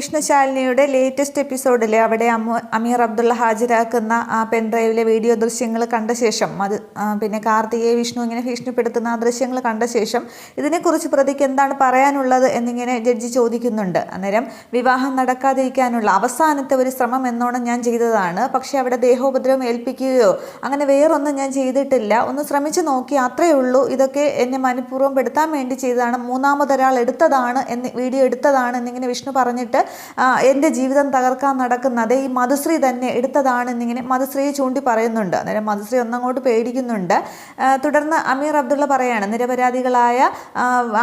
വിഷ്ണുശാലിനിയുടെ latest എപ്പിസോഡിൽ അവിടെ അമ്മു അമീർ അബ്ദുള്ള ഹാജരാക്കുന്ന ആ പെൻഡ്രൈവിലെ വീഡിയോ ദൃശ്യങ്ങൾ കണ്ട ശേഷം അത് പിന്നെ കാർത്തികയെ വിഷ്ണു ഇങ്ങനെ ഭീഷണിപ്പെടുത്തുന്ന ആ ദൃശ്യങ്ങൾ കണ്ട ശേഷം ഇതിനെക്കുറിച്ച് പ്രതിക്ക് എന്താണ് പറയാനുള്ളത് എന്നിങ്ങനെ ജഡ്ജി ചോദിക്കുന്നുണ്ട്. അന്നേരം വിവാഹം നടക്കാതിരിക്കാനുള്ള അവസാനത്തെ ഒരു ശ്രമം എന്നോണം ഞാൻ ചെയ്തതാണ്. പക്ഷേ അവിടെ ദേഹോപദ്രവം ഏൽപ്പിക്കുകയോ അങ്ങനെ വേറൊന്നും ഞാൻ ചെയ്തിട്ടില്ല. ഒന്ന് ശ്രമിച്ചു നോക്കി അത്രയേ ഉള്ളൂ. ഇതൊക്കെ എന്നെ മനഃപൂർവം പെടുത്താൻ വേണ്ടി ചെയ്തതാണ്. മൂന്നാമതൊരാൾ എടുത്തതാണ് എന്ന് വീഡിയോ എടുത്തതാണ് എന്നിങ്ങനെ വിഷ്ണു പറഞ്ഞിട്ട് എന്റെ ജീവിതം തകർക്കാൻ നടക്കുന്നത് ഈ മധുശ്രീ തന്നെ എടുത്തതാണെന്നിങ്ങനെ മധുശ്രീയെ ചൂണ്ടി പറയുന്നുണ്ട്. അന്നേരം മധുശ്രീ ഒന്നങ്ങോട്ട് പേടിക്കുന്നുണ്ട്. തുടർന്ന് അമീർ അബ്ദുള്ള പറയാണ് നിരപരാധികളായ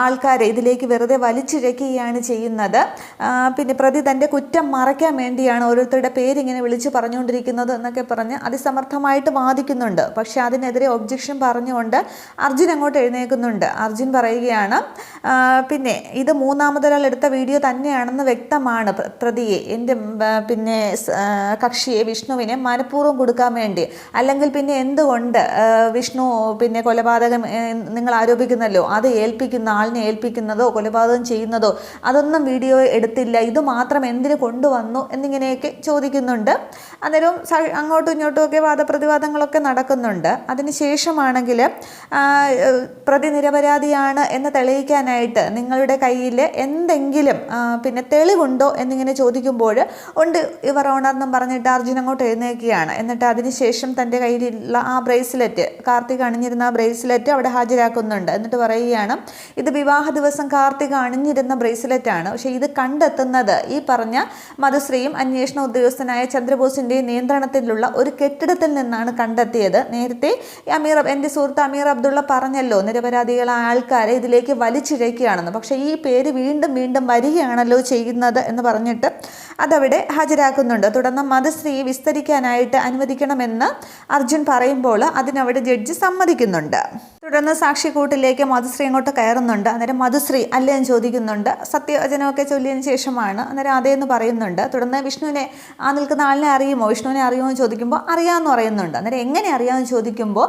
ആൾക്കാരെ ഇതിലേക്ക് വെറുതെ വലിച്ചിഴക്കുകയാണ് ചെയ്യുന്നത്. പിന്നെ പ്രതി തന്റെ കുറ്റം മറയ്ക്കാൻ വേണ്ടിയാണ് ഓരോരുത്തരുടെ പേരിങ്ങനെ വിളിച്ച് പറഞ്ഞുകൊണ്ടിരിക്കുന്നത് എന്നൊക്കെ പറഞ്ഞ് അതിസമർത്ഥമായിട്ട് വാദിക്കുന്നുണ്ട്. പക്ഷേ അതിനെതിരെ ഒബ്ജക്ഷൻ പറഞ്ഞുകൊണ്ട് അർജുൻ അങ്ങോട്ട് എഴുന്നേൽക്കുന്നുണ്ട്. അർജുൻ പറയുകയാണ് പിന്നെ ഇത് മൂന്നാമതൊരാൾ എടുത്ത വീഡിയോ തന്നെയാണെന്ന് വ്യക്തമാണ് പ്ര- പ്രതിയെ. എന്റെ പിന്നെ കക്ഷിയെ വിഷ്ണുവിനെ മനഃപൂർവം കൊടുക്കാൻ വേണ്ടി. അല്ലെങ്കിൽ പിന്നെ എന്തുകൊണ്ട് വിഷ്ണു പിന്നെ കൊലപാതകം നിങ്ങൾ ആരോപിക്കുന്നല്ലോ? അത് ഏൽപ്പിക്കുന്ന ആളിനെ ഏൽപ്പിക്കുന്നതോ കൊലപാതകം ചെയ്യുന്നതോ? അതൊന്നും വീഡിയോ എടുത്തില്ല. ഇത് മാത്രം എന്തിനു കൊണ്ടുവന്നു എന്നിങ്ങനെയൊക്കെ ചോദിക്കുന്നുണ്ട്. അന്നേരം അങ്ങോട്ടും ഇങ്ങോട്ടും ഒക്കെ വാദപ്രതിവാദങ്ങളൊക്കെ നടക്കുന്നുണ്ട്. അതിനുശേഷമാണെങ്കിൽ പ്രതി നിരപരാധിയാണ് എന്ന് തെളിയിക്കാനായിട്ട് നിങ്ങളുടെ കയ്യിൽ എന്തെങ്കിലും പിന്നെ തെളിവുണ്ടോ എന്നിങ്ങനെ ചോദിക്കുമ്പോൾ ഉണ്ട്. ഇവർ ഓണർന്നും പറഞ്ഞിട്ട് അർജുൻ അങ്ങോട്ട് എഴുന്നേക്കുകയാണ് എന്നിട്ട് അതിനുശേഷം തന്റെ കയ്യിലുള്ള ആ ബ്രേസ്ലെറ്റ് കാർത്തിക് അണിഞ്ഞിരുന്ന ആ ബ്രേസ്ലെറ്റ് അവിടെ ഹാജരാക്കുന്നുണ്ട്. എന്നിട്ട് പറയുകയാണ് ഇത് വിവാഹ ദിവസം കാർത്തിക് അണിഞ്ഞിരുന്ന ബ്രേസ്ലെറ്റാണ്. പക്ഷേ ഇത് കണ്ടെത്തുന്നത് ഈ പറഞ്ഞ മധുശ്രീയും അന്വേഷണ ഉദ്യോഗസ്ഥനായ ചന്ദ്രബോസിന്റെ നിയന്ത്രണത്തിലുള്ള ഒരു കെട്ടിടത്തിൽ നിന്നാണ് കണ്ടെത്തിയത്. നേരത്തെ അമീർ എന്റെ സുഹൃത്ത് അമീർ അബ്ദുള്ള പറഞ്ഞല്ലോ നിരപരാധികളായ ആൾക്കാരെ ഇതിലേക്ക് വലിച്ചിഴയ്ക്കുകയാണെന്ന്. പക്ഷേ ഈ പേര് വീണ്ടും വീണ്ടും വരികയാണല്ലോ ചെയ്യുന്നത് എന്ന് പറഞ്ഞിട്ട് അതവിടെ ഹാജരാക്കുന്നുണ്ട്. തുടർന്ന് മതശ്രീ വിസ്തരിക്കാനായിട്ട് അനുവദിക്കണമെന്ന് അർജുൻ പറയുമ്പോൾ അതിനവിടെ ജഡ്ജി സമ്മതിക്കുന്നുണ്ട്. തുടർന്ന് സാക്ഷിക്കൂട്ടിലേക്ക് മധുശ്രീ അങ്ങോട്ട് കയറുന്നുണ്ട്. അന്നേരം മധുശ്രീ അല്ലേ എന്ന് ചോദിക്കുന്നുണ്ട്. സത്യവചനമൊക്കെ ചൊല്ലിയതിന് ശേഷമാണ്. അന്നേരം അതേ എന്ന് പറയുന്നുണ്ട്. തുടർന്ന് വിഷ്ണുവിനെ ആ നിൽക്കുന്ന ആളിനെ അറിയുമോ? വിഷ്ണുവിനെ അറിയുമോ എന്ന് ചോദിക്കുമ്പോൾ അറിയാമെന്ന് പറയുന്നുണ്ട്. അന്നേരം എങ്ങനെ അറിയാമെന്ന് ചോദിക്കുമ്പോൾ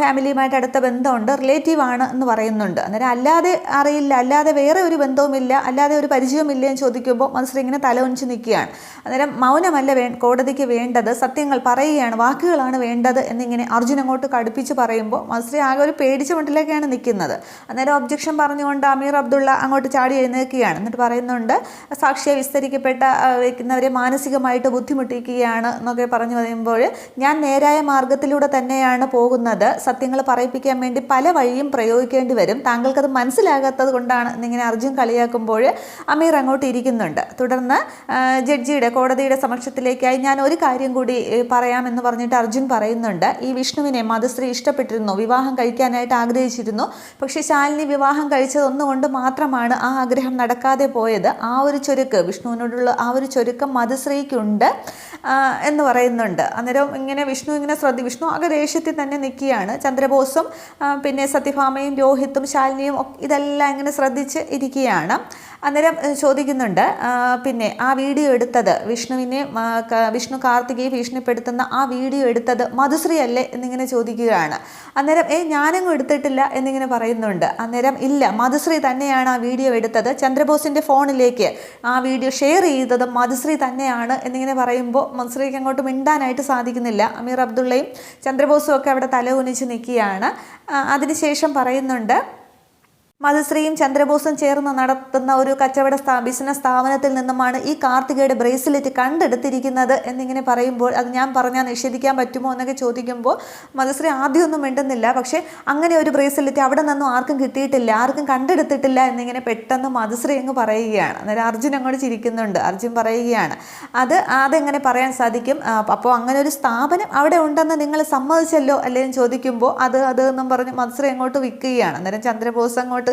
ഫാമിലിയുമായിട്ട് അടുത്ത ബന്ധമുണ്ട്. റിലേറ്റീവ് ആണ് എന്ന് പറയുന്നുണ്ട്. അന്നേരം അല്ലാതെ അറിയില്ല. അല്ലാതെ വേറെ ഒരു ബന്ധവുമില്ല. അല്ലാതെ ഒരു പരിചയമില്ല എന്ന് ചോദിക്കുമ്പോൾ മധുശ്രീ ഇങ്ങനെ തലവനിച്ച് നിൽക്കുകയാണ്. അന്നേരം മൗനമല്ല വേ കോടതിക്ക് വേണ്ടത്. സത്യങ്ങൾ പറയുകയാണ്. വാക്കുകളാണ് വേണ്ടത് എന്നിങ്ങനെ അർജുൻ അങ്ങോട്ട് കടുപ്പിച്ച് പറയുമ്പോൾ മധുശ്രീ ആകെ ഒരു പേടിച്ച മട്ടിലേക്കാണ് നിൽക്കുന്നത്. അന്നേരം ഒബ്ജക്ഷൻ പറഞ്ഞുകൊണ്ട് അമീർ അബ്ദുള്ള അങ്ങോട്ട് ചാടി എഴുന്നേൽക്കുകയാണ്. എന്നിട്ട് പറയുന്നുണ്ട് സാക്ഷിയെ വിസ്തരിക്കപ്പെട്ട വയ്ക്കുന്നവരെ മാനസികമായിട്ട് ബുദ്ധിമുട്ടിക്കുകയാണ് എന്നൊക്കെ പറഞ്ഞു പറയുമ്പോൾ ഞാൻ നേരായ മാർഗത്തിലൂടെ തന്നെയാണ് പോകുന്നത്. സത്യങ്ങൾ പറയിപ്പിക്കാൻ വേണ്ടി പല വഴിയും പ്രയോഗിക്കേണ്ടി വരും. താങ്കൾക്കത് മനസ്സിലാകാത്തത് കൊണ്ടാണ് എന്നിങ്ങനെ അർജുൻ കളിയാക്കുമ്പോൾ അമീർ അങ്ങോട്ട് ഇരിക്കുന്നുണ്ട്. തുടർന്ന് ജഡ്ജിയുടെ കോടതിയുടെ സമക്ഷത്തിലേക്കായി ഞാൻ ഒരു കാര്യം കൂടി പറയാമെന്ന് പറഞ്ഞിട്ട് അർജുൻ പറയുന്നുണ്ട്. ഈ വിഷ്ണുവിനെ മധുശ്രീ ഇഷ്ടപ്പെട്ടിരുന്നു. വിവാഹം കഴിക്കാനായിട്ട് ആഗ്രഹിച്ചിരുന്നു. പക്ഷേ ശാലിനി വിവാഹം കഴിച്ചതൊന്നുകൊണ്ട് മാത്രമാണ് ആ ആഗ്രഹം നടക്കാതെ പോയത്. ആ ഒരു ചുരുക്ക് വിഷ്ണുവിനോടുള്ള ആ ഒരു ചുരുക്കം മധുശ്രീക്കുണ്ട് എന്ന് പറയുന്നുണ്ട്. അന്നേരം ഇങ്ങനെ വിഷ്ണു ഇങ്ങനെ ശ്രദ്ധി വിഷ്ണു ആകെ ദേഷ്യത്തിൽ തന്നെ നിൽക്കുകയാണ്. ചന്ദ്രബോസും പിന്നെ സത്യഭാമയും രോഹിത്തും ശാലിനിയും ഇതെല്ലാം ഇങ്ങനെ ശ്രദ്ധിച്ച് ഇരിക്കുകയാണ്. അന്നേരം ചോദിക്കുന്നുണ്ട് പിന്നെ ആ വീഡിയോ എടുത്തത് വിഷ്ണുവിനെ വിഷ്ണു കാർത്തികയെ ഭീഷണിപ്പെടുത്തുന്ന ആ വീഡിയോ എടുത്തത് മധുശ്രീ അല്ലേ എന്നിങ്ങനെ ചോദിക്കുകയാണ്. അന്നേരം ഏ ഞാനങ്ങും എടുത്തിട്ടില്ല എന്നിങ്ങനെ പറയുന്നുണ്ട്. അന്നേരം ഇല്ല മധുശ്രീ തന്നെയാണ് ആ വീഡിയോ എടുത്തത്. ചന്ദ്രബോസിന്റെ ഫോണിലേക്ക് ആ വീഡിയോ ഷെയർ ചെയ്തതും മധുശ്രീ തന്നെയാണ് എന്നിങ്ങനെ പറയുമ്പോൾ മധുശ്രീക്ക് അങ്ങോട്ട് മിണ്ടാനായിട്ട് സാധിക്കുന്നില്ല. അമീർ അബ്ദുള്ളയും ചന്ദ്രബോസും ഒക്കെ അവിടെ തല കുനിച്ച് നിൽക്കുകയാണ് അതിനുശേഷം പറയുന്നുണ്ട് മധുശ്രീയും ചന്ദ്രബോസും ചേർന്ന് നടത്തുന്ന ഒരു കച്ചവട സ്ഥാ ബിസിനസ് സ്ഥാപനത്തിൽ നിന്നുമാണ് ഈ കാർത്തികയുടെ ബ്രേസ്ലെറ്റ് കണ്ടെടുത്തിരിക്കുന്നത് എന്നിങ്ങനെ പറയുമ്പോൾ അത് ഞാൻ പറഞ്ഞാൽ നിഷേധിക്കാൻ പറ്റുമോ എന്നൊക്കെ ചോദിക്കുമ്പോൾ മധുശ്രീ ആദ്യമൊന്നും മിണ്ടുന്നില്ല. പക്ഷേ അങ്ങനെ ഒരു ബ്രേസ്ലെറ്റ് അവിടെ നിന്നും ആർക്കും കിട്ടിയിട്ടില്ല ആർക്കും കണ്ടെടുത്തിട്ടില്ല എന്നിങ്ങനെ പെട്ടെന്ന് മധുശ്രീ അങ്ങ് പറയുകയാണ്. അന്നേരം അർജുൻ അങ്ങോട്ട് ചിരിക്കുന്നുണ്ട്. അർജുൻ പറയുകയാണ് അത് അതെങ്ങനെ പറയാൻ സാധിക്കും? അപ്പോൾ അങ്ങനെ ഒരു സ്ഥാപനം അവിടെ ഉണ്ടെന്ന് നിങ്ങൾ സമ്മതിച്ചല്ലോ? അല്ലെങ്കിൽ ചോദിക്കുമ്പോൾ അത് അത് എന്നും പറഞ്ഞ് മധുശ്രീ അങ്ങോട്ട് വിൽക്കുകയാണ്. അന്നേരം ചന്ദ്രബോസ് അങ്ങോട്ട്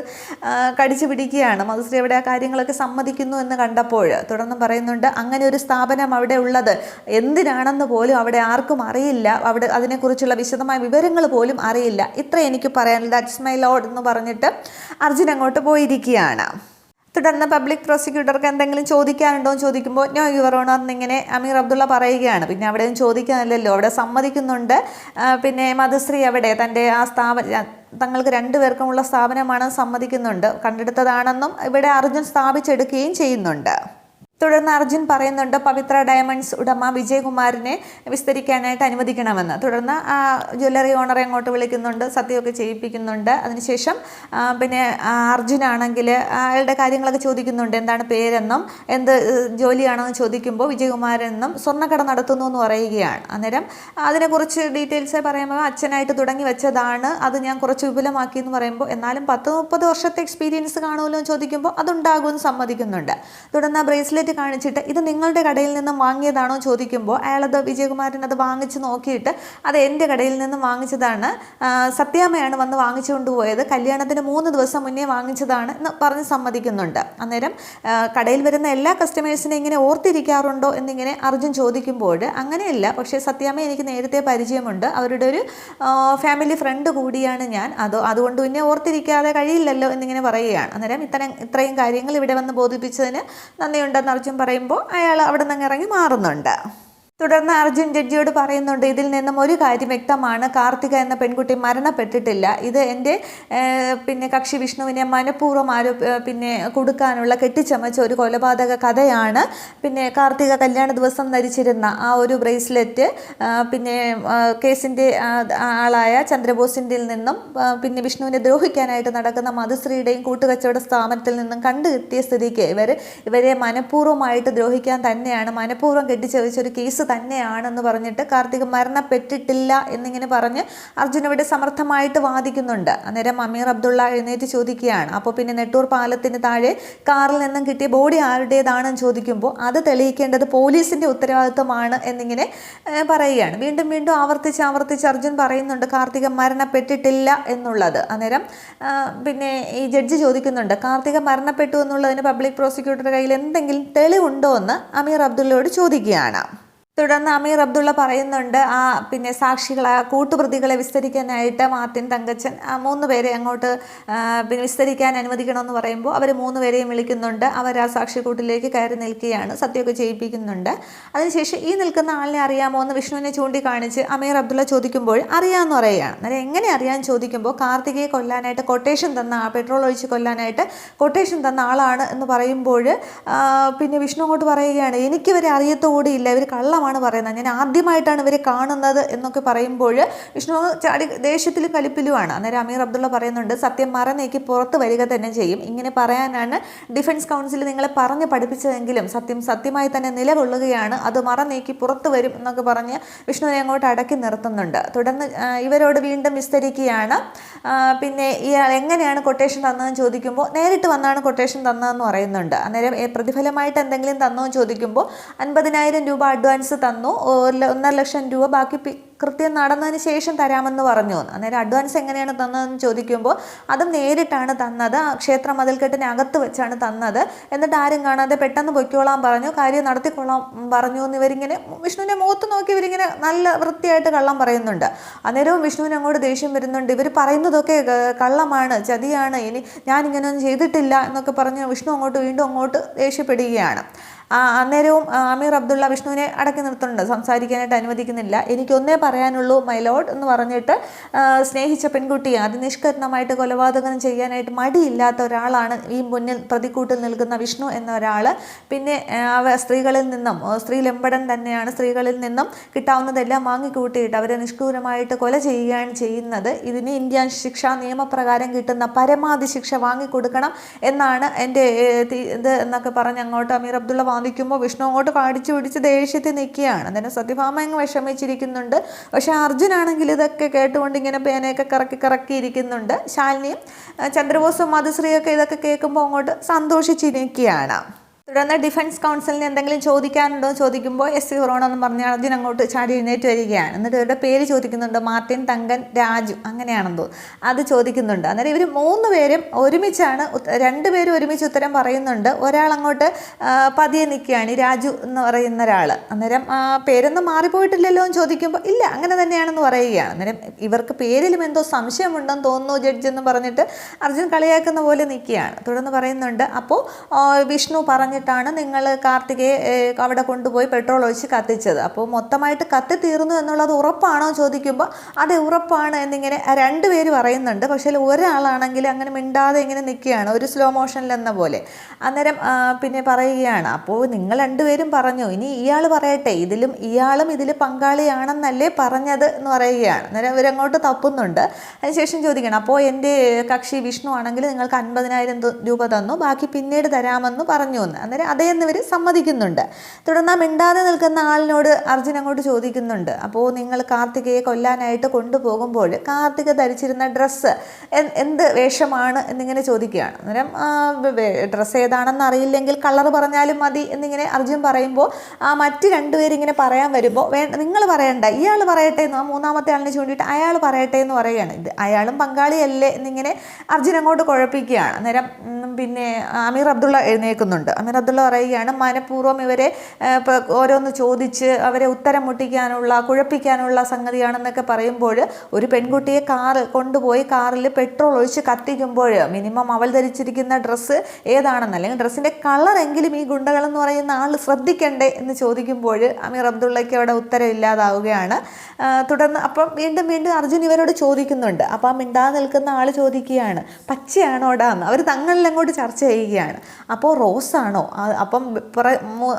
ആ, കടിച്ചു പിടിക്കുകയാണ്. മധുശ്രീ അവിടെ ആ കാര്യങ്ങളൊക്കെ സമ്മതിക്കുന്നു എന്ന് കണ്ടപ്പോൾ തുടർന്ന് പറയുന്നുണ്ട് അങ്ങനെ ഒരു സ്ഥാപനം അവിടെ ഉള്ളത് എന്തിനാണെന്ന് പോലും അവിടെ ആർക്കും അറിയില്ല. അവിടെ അതിനെക്കുറിച്ചുള്ള വിശദമായ വിവരങ്ങൾ പോലും അറിയില്ല. ഇത്ര എനിക്ക് പറയാനുള്ളത്. ദാറ്റ്സ് മൈ ലോഡ് എന്ന് പറഞ്ഞിട്ട് അർജുൻ അങ്ങോട്ട് പോയിരിക്കുകയാണ്. തുടർന്ന് പബ്ലിക് പ്രോസിക്യൂട്ടർക്ക് എന്തെങ്കിലും ചോദിക്കാനുണ്ടോ എന്ന് ചോദിക്കുമ്പോൾ നോ യുവർ ഓണർ എന്നിങ്ങനെ അമീർ അബ്ദുള്ള പറയുകയാണ്. പിന്നെ അവിടെയും ചോദിക്കാനില്ലല്ലോ. അവിടെ സമ്മതിക്കുന്നുണ്ട്. പിന്നെ മധുശ്രീ അവിടെ തന്റെ ആ സ്ഥാപന തങ്ങൾക്ക് രണ്ടുപേർക്കുമുള്ള സ്ഥാപനമാണെന്ന് സമ്മതിക്കുന്നുണ്ട്. കണ്ടെടുത്തതാണെന്നും ഇവിടെ അർജുൻ സ്ഥാപിച്ചെടുക്കുകയും ചെയ്യുന്നുണ്ട്. തുടർന്ന് അർജുൻ പറയുന്നുണ്ട് പവിത്ര ഡയമണ്ട്സ് ഉടമ വിജയകുമാറിനെ വിസ്തരിക്കാനായിട്ട് അനുവദിക്കണമെന്ന്. തുടർന്ന് ആ ജ്വല്ലറി ഓണറെ അങ്ങോട്ട് വിളിക്കുന്നുണ്ട് സത്യമൊക്കെ ചെയ്യിപ്പിക്കുന്നുണ്ട്. അതിനുശേഷം പിന്നെ അർജുനാണെങ്കിൽ അയാളുടെ കാര്യങ്ങളൊക്കെ ചോദിക്കുന്നുണ്ട് എന്താണ് പേരെന്നും എന്ത് ജോലിയാണെന്ന് ചോദിക്കുമ്പോൾ വിജയകുമാരെന്നും സ്വർണക്കട നടത്തുന്നു എന്ന് പറയുകയാണ്. അന്നേരം അതിനെക്കുറിച്ച് ഡീറ്റെയിൽസ് പറയുമ്പോൾ അച്ഛനായിട്ട് തുടങ്ങി വെച്ചതാണ് അത് ഞാൻ കുറച്ച് വിപുലമാക്കി എന്ന് പറയുമ്പോൾ എന്നാലും പത്ത് മുപ്പത് വർഷത്തെ എക്സ്പീരിയൻസ് കാണുമല്ലോ എന്ന് ചോദിക്കുമ്പോൾ അതുണ്ടാകുമെന്ന് സമ്മതിക്കുന്നുണ്ട്. തുടർന്ന് ബ്രേസ്ലെറ്റ് കാണിച്ചിട്ട് ഇത് നിങ്ങളുടെ കടയിൽ നിന്നും വാങ്ങിയതാണോ ചോദിക്കുമ്പോൾ അയാളത് വിജയകുമാരൻ അത് വാങ്ങിച്ച് നോക്കിയിട്ട് അത് എന്റെ കടയിൽ നിന്നും വാങ്ങിച്ചതാണ്. സത്യാമ്മയാണ് വന്ന് വാങ്ങിച്ചുകൊണ്ട് പോയത്. കല്യാണത്തിന് മൂന്ന് ദിവസം മുന്നേ വാങ്ങിച്ചതാണ് എന്ന് പറഞ്ഞ് സമ്മതിക്കുന്നുണ്ട്. അന്നേരം കടയിൽ വരുന്ന എല്ലാ കസ്റ്റമേഴ്സിനെ ഇങ്ങനെ ഓർത്തിരിക്കാറുണ്ടോ എന്നിങ്ങനെ അർജുൻ ചോദിക്കുമ്പോൾ അങ്ങനെയല്ല. പക്ഷേ സത്യാമ്മ എനിക്ക് നേരത്തെ പരിചയമുണ്ട്. അവരുടെ ഒരു ഫാമിലി ഫ്രണ്ട് കൂടിയാണ് ഞാൻ. അത് അതുകൊണ്ട് പിന്നെ ഓർത്തിരിക്കാതെ കഴിയില്ലല്ലോ എന്നിങ്ങനെ പറയുകയാണ്. അന്നേരം ഇത്തരം ഇത്രയും കാര്യങ്ങൾ ഇവിടെ വന്ന് ബോധിപ്പിച്ചതിന് നന്ദിയുണ്ടെന്ന് അർജുൻ പറയുമ്പോൾ അയാൾ അവിടെ നിന്ന് ഇറങ്ങി മാറുന്നുണ്ട്. തുടർന്ന് അർജുൻ ജഡ്ജിയോട് പറയുന്നുണ്ട് ഇതിൽ നിന്നും ഒരു കാര്യം വ്യക്തമാണ്. കാർത്തിക എന്ന പെൺകുട്ടി മരണപ്പെട്ടിട്ടില്ല. ഇത് എന്റെ പിന്നെ കക്ഷി വിഷ്ണുവിനെ മനഃപൂർവം ആരോ പിന്നെ കൊടുക്കാനുള്ള കെട്ടിച്ചമച്ച ഒരു കൊലപാതക കഥയാണ്. പിന്നെ കാർത്തിക കല്യാണ ദിവസം ധരിച്ചിരുന്ന ആ ഒരു ബ്രേസ്ലെറ്റ് പിന്നെ കേസിന്റെ ആളായ ചന്ദ്രബോസിന്റെ നിന്നും പിന്നെ വിഷ്ണുവിനെ ദ്രോഹിക്കാനായിട്ട് നടക്കുന്ന മധുശ്രീയുടെയും കൂട്ടുകച്ചവട സ്ഥാപനത്തിൽ നിന്നും കണ്ടു കിട്ടിയ സ്ഥിതിക്ക് ഇവർ ഇവരെ മനഃപൂർവമായിട്ട് ദ്രോഹിക്കാൻ തന്നെയാണ് മനഃപൂർവം കെട്ടിച്ചവച്ച ഒരു കേസ് തന്നെയാണെന്ന് പറഞ്ഞിട്ട് കാർത്തിക് മരണപ്പെട്ടിട്ടില്ല എന്നിങ്ങനെ പറഞ്ഞ് അർജുൻ ഇവിടെ സമർത്ഥമായിട്ട് വാദിക്കുന്നുണ്ട്. അന്നേരം അമീർ അബ്ദുള്ള എഴുന്നേറ്റ് ചോദിക്കുകയാണ്. അപ്പോൾ പിന്നെ നെട്ടൂർ പാലത്തിന് താഴെ കാറിൽ നിന്നും കിട്ടിയ ബോഡി ആരുടേതാണെന്ന് ചോദിക്കുമ്പോൾ അത് തെളിയിക്കേണ്ടത് പോലീസിന്റെ ഉത്തരവാദിത്വമാണ് എന്നിങ്ങനെ പറയുകയാണ്. വീണ്ടും വീണ്ടും ആവർത്തിച്ച് ആവർത്തിച്ച് അർജുൻ പറയുന്നുണ്ട് കാർത്തിക മരണപ്പെട്ടിട്ടില്ല എന്നുള്ളത്. അന്നേരം പിന്നെ ഈ ജഡ്ജി ചോദിക്കുന്നുണ്ട് കാർത്തിക മരണപ്പെട്ടു എന്നുള്ളതിന് പബ്ലിക് പ്രോസിക്യൂട്ടറുടെ കയ്യിൽ എന്തെങ്കിലും തെളിവുണ്ടോ എന്ന് അമീർ അബ്ദുള്ളയോട് ചോദിക്കുകയാണ്. തുടർന്ന് അമീർ അബ്ദുള്ള പറയുന്നുണ്ട് ആ പിന്നെ സാക്ഷികളെ കൂട്ടുപ്രതികളെ വിസ്തരിക്കാനായിട്ട് മാർട്ടിൻ തങ്കച്ചൻ മൂന്ന് പേരെ അങ്ങോട്ട് പിന്നെ വിസ്തരിക്കാൻ അനുവദിക്കണമെന്ന് പറയുമ്പോൾ അവർ മൂന്ന് പേരെയും വിളിക്കുന്നുണ്ട്. അവർ ആ സാക്ഷിക്കൂട്ടിലേക്ക് കയറി നിൽക്കുകയാണ് സത്യമൊക്കെ ചെയ്യിപ്പിക്കുന്നുണ്ട്. അതിനുശേഷം ഈ നിൽക്കുന്ന ആളിനെ അറിയാമോ എന്ന് വിഷ്ണുവിനെ ചൂണ്ടിക്കാണിച്ച് അമീർ അബ്ദുള്ള ചോദിക്കുമ്പോൾ അറിയാമെന്ന് പറയുകയാണ്. അന്നേരം എങ്ങനെ അറിയാൻ ചോദിക്കുമ്പോൾ കാർത്തികയെ കൊല്ലാനായിട്ട് കൊട്ടേഷൻ തന്ന പെട്രോൾ ഒഴിച്ച് കൊല്ലാനായിട്ട് കൊട്ടേഷൻ തന്ന ആളാണ് എന്ന് പറയുമ്പോൾ പിന്നെ വിഷ്ണു അങ്ങോട്ട് പറയുകയാണ് എനിക്കിവരെ അറിയത്തോടിയില്ല ഇവർ കള്ളമാണ് പറയുന്നത്. ഞാൻ ആദ്യമായിട്ടാണ് ഇവരെ കാണുന്നത് എന്നൊക്കെ പറയുമ്പോൾ വിഷ്ണു ചാടി ദേഷ്യത്തിലും കലിപ്പിലുമാണ്. അന്നേരം അമീർ അബ്ദുള്ള പറയുന്നുണ്ട് സത്യം മറന്നേക്ക് പുറത്ത് വരിക തന്നെ ചെയ്യും. ഇങ്ങനെ പറയാനാണ് ഡിഫൻസ് കൗൺസിൽ നിങ്ങളെ പറഞ്ഞ് പഠിപ്പിച്ചതെങ്കിലും സത്യം സത്യമായി തന്നെ നിലകൊള്ളുകയാണ്. അത് മറന്നേക്ക് പുറത്ത് വരും എന്നൊക്കെ പറഞ്ഞ് വിഷ്ണുവിനെ അങ്ങോട്ട് അടക്കി നിർത്തുന്നുണ്ട്. തുടർന്ന് ഇവരോട് വീണ്ടും വിസ്തരിക്കുകയാണ്. പിന്നെ ഇയാൾ എങ്ങനെയാണ് കൊട്ടേഷൻ തന്നതെന്ന് ചോദിക്കുമ്പോൾ നേരിട്ട് വന്നാണ് കൊട്ടേഷൻ തന്നതെന്ന് പറയുന്നുണ്ട്. അന്നേരം പ്രതിഫലമായിട്ട് എന്തെങ്കിലും തന്നോ? ചോദിക്കുമ്പോൾ അൻപതിനായിരം രൂപ അഡ്വാൻസ് തന്നു. ഒന്നര ലക്ഷം രൂപ ബാക്കി കൃത്യം നടന്നതിന് ശേഷം തരാമെന്ന് പറഞ്ഞു. അന്നേരം അഡ്വാൻസ് എങ്ങനെയാണ് തന്നതെന്ന് ചോദിക്കുമ്പോൾ അതും നേരിട്ടാണ് തന്നത്. ക്ഷേത്ര മതിൽക്കെട്ടിന് അകത്ത് വെച്ചാണ് തന്നത്. എന്നിട്ട് ആരും കാണാതെ പെട്ടെന്ന് പൊയ്ക്കോളാൻ പറഞ്ഞു. കാര്യം നടത്തിക്കൊള്ളാം പറഞ്ഞു എന്ന് ഇവരിങ്ങനെ വിഷ്ണുവിന്റെ മുഖത്ത് നോക്കി ഇവരിങ്ങനെ നല്ല വൃത്തിയായിട്ട് കള്ളം പറയുന്നുണ്ട്. അന്നേരവും വിഷ്ണുവിന് അങ്ങോട്ട് ദേഷ്യം വരുന്നുണ്ട്. ഇവർ പറയുന്നതൊക്കെ കള്ളമാണ് ചതിയാണ്. ഇനി ഞാനിങ്ങനെയൊന്നും ചെയ്തിട്ടില്ല എന്നൊക്കെ പറഞ്ഞ് വിഷ്ണു അങ്ങോട്ട് വീണ്ടും അങ്ങോട്ട് ദേഷ്യപ്പെടുകയാണ്. അന്നേരവും അമീർ അബ്ദുള്ള വിഷ്ണുവിനെ അടക്കി നിർത്തുന്നുണ്ട്. സംസാരിക്കാനായിട്ട് അനുവദിക്കുന്നില്ല. എനിക്കൊന്നേ പറയാനുള്ളൂ മൈലോഡ് എന്ന് പറഞ്ഞിട്ട് സ്നേഹിച്ച പെൺകുട്ടിയെ അതിനിഷ്കരണമായിട്ട് കൊലപാതകം ചെയ്യാനായിട്ട് മടിയില്ലാത്ത ഒരാളാണ് ഈ മുന്നിൽ പ്രതിക്കൂട്ടിൽ നിൽക്കുന്ന വിഷ്ണു എന്ന ഒരാൾ പിന്നെ അവ സ്ത്രീകളിൽ നിന്നും സ്ത്രീ ലെമ്പടൻ തന്നെയാണ് സ്ത്രീകളിൽ നിന്നും കിട്ടാവുന്നതെല്ലാം വാങ്ങിക്കൂട്ടിയിട്ട് അവരെ നിഷ്ഠൂരമായിട്ട് കൊല ചെയ്യുകയാണ് ചെയ്യുന്നത്. ഇതിന് ഇന്ത്യൻ ശിക്ഷാ നിയമപ്രകാരം കിട്ടുന്ന പരമാവധി ശിക്ഷ വാങ്ങിക്കൊടുക്കണം എന്നാണ് എന്റെ ഇത് എന്നൊക്കെ പറഞ്ഞ് അങ്ങോട്ട് അമീർ അബ്ദുള്ള വാദിക്കുമ്പോൾ വിഷ്ണു അങ്ങോട്ട് കാടിച്ചു പിടിച്ച് ദേഷ്യത്തിൽ നിൽക്കുകയാണ്. അന്നേരം സത്യഭാമ അങ്ങ് വിഷമിച്ചിരിക്കുന്നുണ്ട്. പക്ഷേ അർജുനാണെങ്കിൽ ഇതൊക്കെ കേട്ടുകൊണ്ട് ഇങ്ങനെ പേനയൊക്കെ കറക്കി കറക്കി ഇരിക്കുന്നുണ്ട്. ശാലിനിയും ചന്ദ്രബോസും മധുശ്രീയൊക്കെ ഇതൊക്കെ കേൾക്കുമ്പോൾ അങ്ങോട്ട് സന്തോഷിച്ചിരിക്കുകയാണ്. തുടർന്ന് ഡിഫൻസ് കൗൺസിലിന് എന്തെങ്കിലും ചോദിക്കാനുണ്ടോ ചോദിക്കുമ്പോൾ എസ് സി എന്ന് പറഞ്ഞാൽ അർജുൻ അങ്ങോട്ട് ചാടി എഴുന്നേറ്റ് വരികയാണ്. എന്നിട്ട് ഇവരുടെ പേര് ചോദിക്കുന്നുണ്ട്. മാർട്ടിൻ തങ്കൻ രാജു അങ്ങനെയാണെന്ന് അത് ചോദിക്കുന്നുണ്ട്. അന്നേരം ഇവർ മൂന്ന് പേരും ഒരുമിച്ചാണ് രണ്ട് രണ്ടുപേരും ഒരുമിച്ച് ഉത്തരം പറയുന്നുണ്ട്. ഒരാൾ അങ്ങോട്ട് പതിയെ നിൽക്കുകയാണ്. ഈ രാജു എന്ന് പറയുന്ന ഒരാൾ അന്നേരം പേരൊന്നും മാറിപ്പോയിട്ടില്ലല്ലോ എന്ന് ചോദിക്കുമ്പോൾ ഇല്ല അങ്ങനെ തന്നെയാണെന്ന് പറയുകയാണ്. അന്നേരം ഇവർക്ക് പേരിലും എന്തോ സംശയമുണ്ടെന്ന് തോന്നുന്നു ജഡ്ജ് എന്ന് പറഞ്ഞിട്ട് അർജുൻ കളിയാക്കുന്ന പോലെ നിൽക്കുകയാണ്. തുടർന്ന് പറയുന്നുണ്ട് അപ്പോൾ വിഷ്ണു പറഞ്ഞ പറഞ്ഞിട്ടാണ് നിങ്ങൾ കാർത്തികയെ അവിടെ കൊണ്ടുപോയി പെട്രോൾ ഒഴിച്ച് കത്തിച്ചത്. അപ്പോൾ മൊത്തമായിട്ട് കത്തി തീർന്നു എന്നുള്ളത് ഉറപ്പാണോ ചോദിക്കുമ്പോൾ അതെ ഉറപ്പാണ് എന്നിങ്ങനെ രണ്ടുപേര് പറയുന്നുണ്ട്. പക്ഷേ ഒരാളാണെങ്കിൽ അങ്ങനെ മിണ്ടാതെ ഇങ്ങനെ നിൽക്കുകയാണ് ഒരു സ്ലോ മോഷനിൽ എന്ന പോലെ. അന്നേരം പിന്നെ പറയുകയാണ് അപ്പോൾ നിങ്ങൾ രണ്ടുപേരും പറഞ്ഞു ഇനി ഇയാൾ പറയട്ടെ ഇതിലും ഇയാളും ഇതിൽ പങ്കാളിയാണെന്നല്ലേ പറഞ്ഞത് എന്ന് പറയുകയാണ്. അന്നേരം ഇവരങ്ങോട്ട് തപ്പുന്നുണ്ട്. അതിനുശേഷം ചോദിക്കണം അപ്പോൾ എന്റെ കക്ഷി വിഷ്ണു ആണെങ്കിൽ നിങ്ങൾക്ക് അൻപതിനായിരം രൂപ തന്നു ബാക്കി പിന്നീട് തരാമെന്ന് പറഞ്ഞു എന്ന്. അന്നേരം അതേ എന്നിവർ സമ്മതിക്കുന്നുണ്ട്. തുടർന്ന് മിണ്ടാതെ നിൽക്കുന്ന ആളിനോട് അർജുൻ അങ്ങോട്ട് ചോദിക്കുന്നുണ്ട്. അപ്പോൾ നിങ്ങൾ കാർത്തികയെ കൊല്ലാനായിട്ട് കൊണ്ടുപോകുമ്പോൾ കാർത്തിക ധരിച്ചിരുന്ന ഡ്രസ്സ് എന്ത് വേഷമാണ് എന്നിങ്ങനെ ചോദിക്കുകയാണ്. അന്നേരം ഡ്രസ്സ് ഏതാണെന്ന് അറിയില്ലെങ്കിൽ കളർ പറഞ്ഞാലും മതി എന്നിങ്ങനെ അർജുൻ പറയുമ്പോൾ ആ മറ്റ് രണ്ടുപേരിങ്ങനെ പറയാൻ വരുമ്പോൾ വേ നിങ്ങൾ പറയണ്ട ഇയാൾ പറയട്ടെ എന്ന് ആ മൂന്നാമത്തെ ആളിനെ ചൂണ്ടിയിട്ട് അയാൾ പറയട്ടെ എന്ന് പറയുകയാണ്. ഇത് അയാളും പങ്കാളിയല്ലേ എന്നിങ്ങനെ അർജുൻ അങ്ങോട്ട് കുഴപ്പിക്കുകയാണ്. അന്നേരം പിന്നെ അമീർ അബ്ദുള്ള എഴുന്നേൽക്കുന്നുണ്ട്. അമീർ അബ്ദുള്ള പറയുകയാണ് മനഃപൂർവം ഇവരെ ഓരോന്ന് ചോദിച്ച് അവരെ ഉത്തരം മുട്ടിക്കാനുള്ള കുഴപ്പിക്കാനുള്ള സംഗതിയാണെന്നൊക്കെ പറയുമ്പോൾ ഒരു പെൺകുട്ടിയെ കാർ കൊണ്ടുപോയി കാറിൽ പെട്രോൾ ഒഴിച്ച് കത്തിക്കുമ്പോൾ മിനിമം അവൾ ധരിച്ചിരിക്കുന്ന ഡ്രസ്സ് ഏതാണെന്ന് അല്ലെങ്കിൽ ഡ്രസ്സിന്റെ കളറെങ്കിലും ഈ ഗുണ്ടകളെന്ന് പറയുന്ന ആൾ ശ്രദ്ധിക്കണ്ടേ എന്ന് ചോദിക്കുമ്പോൾ അമീർ അബ്ദുള്ളയ്ക്ക് അവിടെ ഉത്തരം ഇല്ലാതാവുകയാണ്. തുടർന്ന് അപ്പം വീണ്ടും വീണ്ടും അർജുൻ ഇവരോട് ചോദിക്കുന്നുണ്ട്. അപ്പം ആ മിണ്ടാതെ നിൽക്കുന്ന ആൾ ചോദിക്കുകയാണ് പച്ചയാണോടാന്ന് അവർ തങ്ങളിൽ അങ്ങോട്ട് ചർച്ച ചെയ്യുകയാണ്. അപ്പോൾ റോസാണോ അപ്പം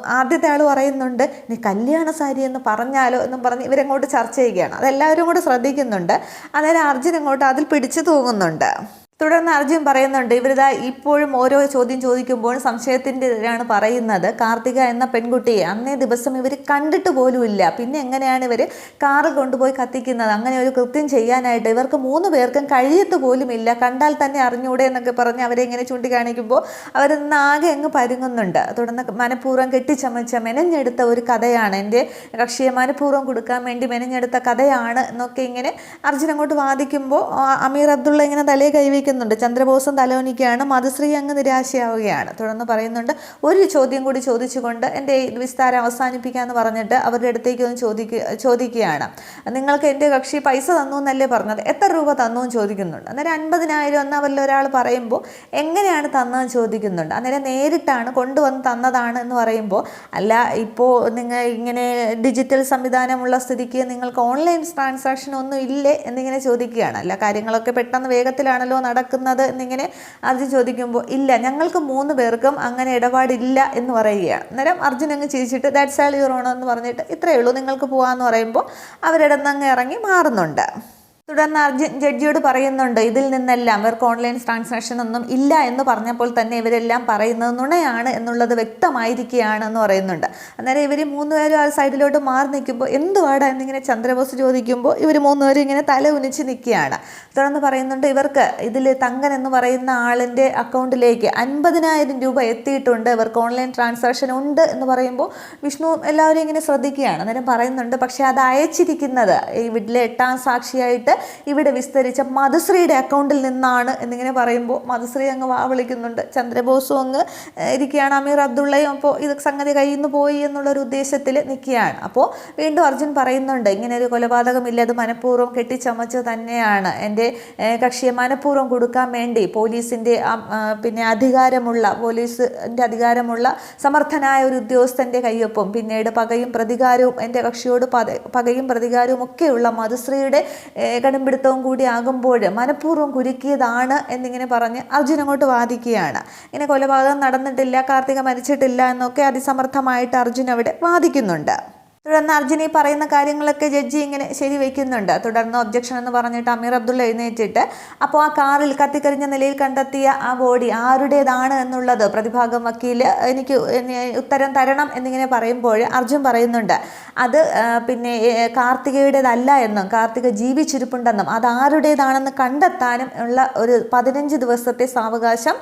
ആദ്യത്തെ ആൾ പറയുന്നുണ്ട് നീ കല്യാണ സാരി എന്ന് പറഞ്ഞാലോ എന്നും പറഞ്ഞ് ഇവരങ്ങോട്ട് ചർച്ച ചെയ്യുകയാണ്. അതെല്ലാവരും കൂടെ ശ്രദ്ധിക്കുന്നുണ്ട്. അന്നേരം അർജുൻ അങ്ങോട്ട് അതിൽ പിടിച്ചു തൂങ്ങുന്നുണ്ട്. തുടർന്ന് അർജുൻ പറയുന്നുണ്ട് ഇവരിതാ ഇപ്പോഴും ഓരോ ചോദ്യം ചോദിക്കുമ്പോൾ സംശയത്തിന്റെതാണ് പറയുന്നത്. കാർത്തിക എന്ന പെൺകുട്ടിയെ അന്നേ ദിവസം ഇവർ കണ്ടിട്ട് പോലുമില്ല. പിന്നെ എങ്ങനെയാണ് ഇവർ കാറ് കൊണ്ടുപോയി കത്തിക്കുന്നത്? അങ്ങനെ ഒരു കൃത്യം ചെയ്യാനായിട്ട് ഇവർക്ക് മൂന്ന് പേർക്കും കഴിയത്ത് പോലുമില്ല. കണ്ടാൽ തന്നെ അറിഞ്ഞൂടെ എന്നൊക്കെ പറഞ്ഞ് അവരെ ഇങ്ങനെ ചൂണ്ടിക്കാണിക്കുമ്പോൾ അവർ ആകെ അങ്ങ് പരുങ്ങുന്നുണ്ട്. തുടർന്ന് മനഃപൂർവം കെട്ടിച്ചമച്ച മെനഞ്ഞെടുത്ത ഒരു കഥയാണ്. എന്റെ കക്ഷിയെ മനഃപൂർവം കൊടുക്കാൻ വേണ്ടി മെനഞ്ഞെടുത്ത കഥയാണ് എന്നൊക്കെ ഇങ്ങനെ അർജുൻ അങ്ങോട്ട് വാദിക്കുമ്പോൾ അമീർ അബ്ദുള്ള ഇങ്ങനെ തലയെ കൈവയ്ക്കുന്നുണ്ട് ചന്ദ്രബോസും തലോനിക്കുകയാണ് മധുശ്രീ അങ്ങ് നിരാശയാവുകയാണ്. തുടർന്ന് പറയുന്നുണ്ട് ഒരു ചോദ്യം കൂടി ചോദിച്ചുകൊണ്ട് എന്റെ വിസ്താരം അവസാനിപ്പിക്കാമെന്ന് പറഞ്ഞിട്ട് അവരുടെ അടുത്തേക്ക് ഒന്ന് ചോദിക്കുക ചോദിക്കുകയാണ്. നിങ്ങൾക്ക് എന്റെ കക്ഷി പൈസ തന്നു എന്നല്ലേ പറഞ്ഞത്? എത്ര രൂപ തന്നു എന്ന് ചോദിക്കുന്നുണ്ട്. അന്നേരം അൻപതിനായിരം എന്ന് വല്ല ഒരാൾ പറയുമ്പോൾ എങ്ങനെയാണ് തന്നതെന്ന് ചോദിക്കുന്നുണ്ട്. അന്നേരം നേരിട്ടാണ് കൊണ്ടുവന്ന് തന്നതാണ് എന്ന് പറയുമ്പോൾ അല്ല ഇപ്പോൾ നിങ്ങൾ ഇങ്ങനെ ഡിജിറ്റൽ സംവിധാനമുള്ള സ്ഥിതിക്ക് നിങ്ങൾക്ക് ഓൺലൈൻ ട്രാൻസാക്ഷൻ ഒന്നും ഇല്ലേ? എന്നിങ്ങനെ ചോദിക്കുകയാണ്. അല്ല കാര്യങ്ങളൊക്കെ പെട്ടെന്ന് വേഗത്തിലാണല്ലോ എന്നിങ്ങനെ അർജുൻ ചോദിക്കുമ്പോൾ ഇല്ല ഞങ്ങൾക്ക് മൂന്ന് പേർക്കും അങ്ങനെ ഇടപാടില്ല എന്ന് പറയുകയാണ്. അന്നേരം അർജുൻ അങ്ങ് ചിരിച്ചിട്ട് ദാറ്റ്സ് ആൾ യുവർ എന്ന് പറഞ്ഞിട്ട് ഇത്രയേ ഉള്ളൂ നിങ്ങൾക്ക് പോകാമെന്ന് പറയുമ്പോൾ അവരിടന്ന് അങ്ങ് ഇറങ്ങി മാറുന്നുണ്ട്. തുടർന്ന് അർജുൻ ജഡ്ജിയോട് പറയുന്നുണ്ട് ഇതിൽ നിന്നെല്ലാം ഇവർക്ക് ഓൺലൈൻ ട്രാൻസാക്ഷൻ ഒന്നും ഇല്ല എന്ന് പറഞ്ഞപ്പോൾ തന്നെ ഇവരെല്ലാം പറയുന്നത് നുണയാണ് എന്നുള്ളത് വ്യക്തമായിരിക്കുകയാണ് എന്ന് പറയുന്നുണ്ട്. അന്നേരം ഇവർ മൂന്നുപേരും ആ സൈഡിലോട്ട് മാറി നിൽക്കുമ്പോൾ എന്തുവാടാ എന്നിങ്ങനെ ചന്ദ്രബോസ് ചോദിക്കുമ്പോൾ ഇവർ മൂന്നുപേരും ഇങ്ങനെ തല ഉനിച്ച് നിൽക്കുകയാണ്. തുടർന്ന് പറയുന്നുണ്ട് ഇവർക്ക് ഇതിൽ തങ്കൻ എന്ന് പറയുന്ന ആളിന്റെ അക്കൗണ്ടിലേക്ക് അൻപതിനായിരം രൂപ എത്തിയിട്ടുണ്ട്. ഇവർക്ക് ഓൺലൈൻ ട്രാൻസാക്ഷൻ ഉണ്ട് എന്ന് പറയുമ്പോൾ വിഷ്ണു എല്ലാവരും ഇങ്ങനെ ശ്രദ്ധിക്കുകയാണ്. അന്നേരം പറയുന്നുണ്ട് പക്ഷേ അത് അയച്ചിരിക്കുന്നത് ഈ വീട്ടിലെ എട്ടാം സാക്ഷിയായിട്ട് ഇവിടെ വിസ്തരിച്ച മധുശ്രീയുടെ അക്കൗണ്ടിൽ നിന്നാണ് എന്നിങ്ങനെ പറയുമ്പോൾ മധുശ്രീ അങ്ങ് വാ വിളിക്കുന്നുണ്ട്. ചന്ദ്രബോസും അങ്ങ് ഇരിക്കുകയാണ് അമീർ അബ്ദുള്ളയും. അപ്പോൾ ഇത് സംഗതി കയ്യിൽ നിന്ന് പോയി എന്നുള്ളൊരു ഉദ്ദേശത്തിൽ നിൽക്കുകയാണ്. അപ്പോൾ വീണ്ടും അർജുൻ പറയുന്നുണ്ട് ഇങ്ങനെ ഒരു കൊലപാതകമില്ല. അത് മനഃപൂർവം കെട്ടിച്ചമച്ച് തന്നെയാണ്. എന്റെ കക്ഷിയെ മനഃപൂർവം കൊടുക്കാൻ വേണ്ടി പോലീസിന്റെ പിന്നെ അധികാരമുള്ള പോലീസിന്റെ അധികാരമുള്ള സമർത്ഥനായ ഒരു ഉദ്യോഗസ്ഥന്റെ കയ്യൊപ്പം പിന്നീട് പകയും പ്രതികാരവും എന്റെ കക്ഷിയോട് പകയും പ്രതികാരവും ഒക്കെയുള്ള മധുശ്രീയുടെ കടുംപിടുത്തവും കൂടി ആകുമ്പോൾ മനഃപൂർവം കുരുക്കിയതാണ് എന്നിങ്ങനെ പറഞ്ഞ് അർജുൻ അങ്ങോട്ട് വാദിക്കുകയാണ്. ഇങ്ങനെ കൊലപാതകം നടന്നിട്ടില്ല കാർത്തിക മരിച്ചിട്ടില്ല എന്നൊക്കെ അതിസമർത്ഥമായിട്ട് അർജുൻ അവിടെ വാദിക്കുന്നുണ്ട്. തുടർന്ന് അർജുനി പറയുന്ന കാര്യങ്ങളൊക്കെ ജഡ്ജി ഇങ്ങനെ ശരി വയ്ക്കുന്നുണ്ട് തുടർന്ന് ഒബ്ജക്ഷൻ എന്ന് പറഞ്ഞിട്ട് അമീർ അബ്ദുള്ള എഴുന്നേറ്റിട്ട് അപ്പോൾ ആ കാറിൽ കത്തിക്കരിഞ്ഞ നിലയിൽ കണ്ടെത്തിയ ആ ബോഡി ആരുടേതാണ് എന്നുള്ളത് പ്രതിഭാഗം വക്കീൽ എനിക്ക് ഉത്തരം തരണം എന്നിങ്ങനെ പറയുമ്പോൾ അർജുൻ പറയുന്നുണ്ട് അത് പിന്നെ കാർത്തികയുടേതല്ല എന്നും കാർത്തിക ജീവിച്ചിരിപ്പുണ്ടെന്നും അത് ആരുടേതാണെന്ന് കണ്ടെത്താനും ഉള്ള ഒരു പതിനഞ്ച് ദിവസത്തെ സാവകാശം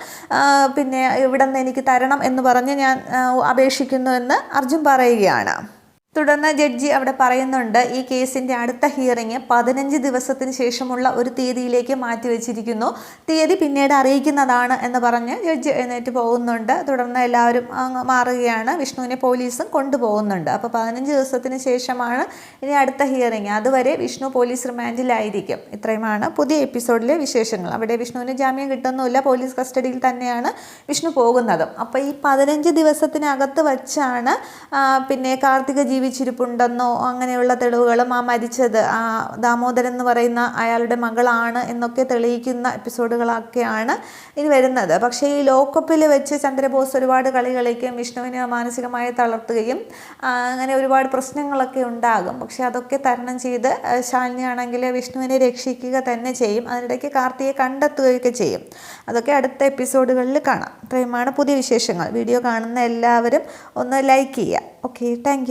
പിന്നെ ഇവിടെ നിന്ന് എനിക്ക് തരണം എന്ന് പറഞ്ഞ് ഞാൻ അപേക്ഷിക്കുന്നു എന്ന് അർജുൻ പറയുകയാണ്. തുടർന്ന് ജഡ്ജി അവിടെ പറയുന്നുണ്ട് ഈ കേസിന്റെ അടുത്ത ഹിയറിംഗ് പതിനഞ്ച് ദിവസത്തിന് ശേഷമുള്ള ഒരു തീയതിയിലേക്ക് മാറ്റിവെച്ചിരിക്കുന്നു. തീയതി പിന്നീട് അറിയിക്കുന്നതാണ് എന്ന് പറഞ്ഞ് ജഡ്ജി എഴുന്നേറ്റ് പോകുന്നുണ്ട്. തുടർന്ന് എല്ലാവരും മാറുകയാണ്. വിഷ്ണുവിനെ പോലീസും കൊണ്ടുപോകുന്നുണ്ട്. അപ്പോൾ പതിനഞ്ച് ദിവസത്തിന് ശേഷമാണ് ഇനി അടുത്ത ഹിയറിംഗ് അതുവരെ വിഷ്ണു പോലീസ് റിമാൻഡിലായിരിക്കും. ഇത്രയുമാണ് പുതിയ എപ്പിസോഡിലെ വിശേഷങ്ങൾ. അവിടെ വിഷ്ണുവിന് ജാമ്യം കിട്ടുന്നില്ല പോലീസ് കസ്റ്റഡിയിൽ തന്നെയാണ് വിഷ്ണു പോകുന്നതും. അപ്പോൾ ഈ പതിനഞ്ച് ദിവസത്തിനകത്ത് വച്ചാണ് പിന്നെ കാർത്തിക ജീവിച്ചിരിപ്പുണ്ടെന്നോ അങ്ങനെയുള്ള തെളിവുകളും ആ മരിച്ചത് ആ ദാമോദരൻ എന്ന് പറയുന്ന അയാളുടെ മകളാണ് എന്നൊക്കെ തെളിയിക്കുന്ന എപ്പിസോഡുകളൊക്കെയാണ് ഇനി വരുന്നത്. പക്ഷേ ഈ ലോക്കപ്പിൽ വെച്ച് ചന്ദ്രബോസ് ഒരുപാട് കളി കളിക്കുകയും വിഷ്ണുവിനെ മാനസികമായി തളർത്തുകയും അങ്ങനെ ഒരുപാട് പ്രശ്നങ്ങളൊക്കെ ഉണ്ടാകും. പക്ഷേ അതൊക്കെ തരണം ചെയ്ത് ശാലിനിയാണെങ്കിൽ വിഷ്ണുവിനെ രക്ഷിക്കുക തന്നെ ചെയ്യും. അതിനിടയ്ക്ക് കാർത്തിയെ കണ്ടെത്തുകയൊക്കെ ചെയ്യും. അതൊക്കെ അടുത്ത എപ്പിസോഡുകളിൽ കാണാം. ഇത്രയുമാണ് പുതിയ വിശേഷങ്ങൾ. വീഡിയോ കാണുന്ന എല്ലാവരും ഒന്ന് ലൈക്ക് ചെയ്യുക. Okay thank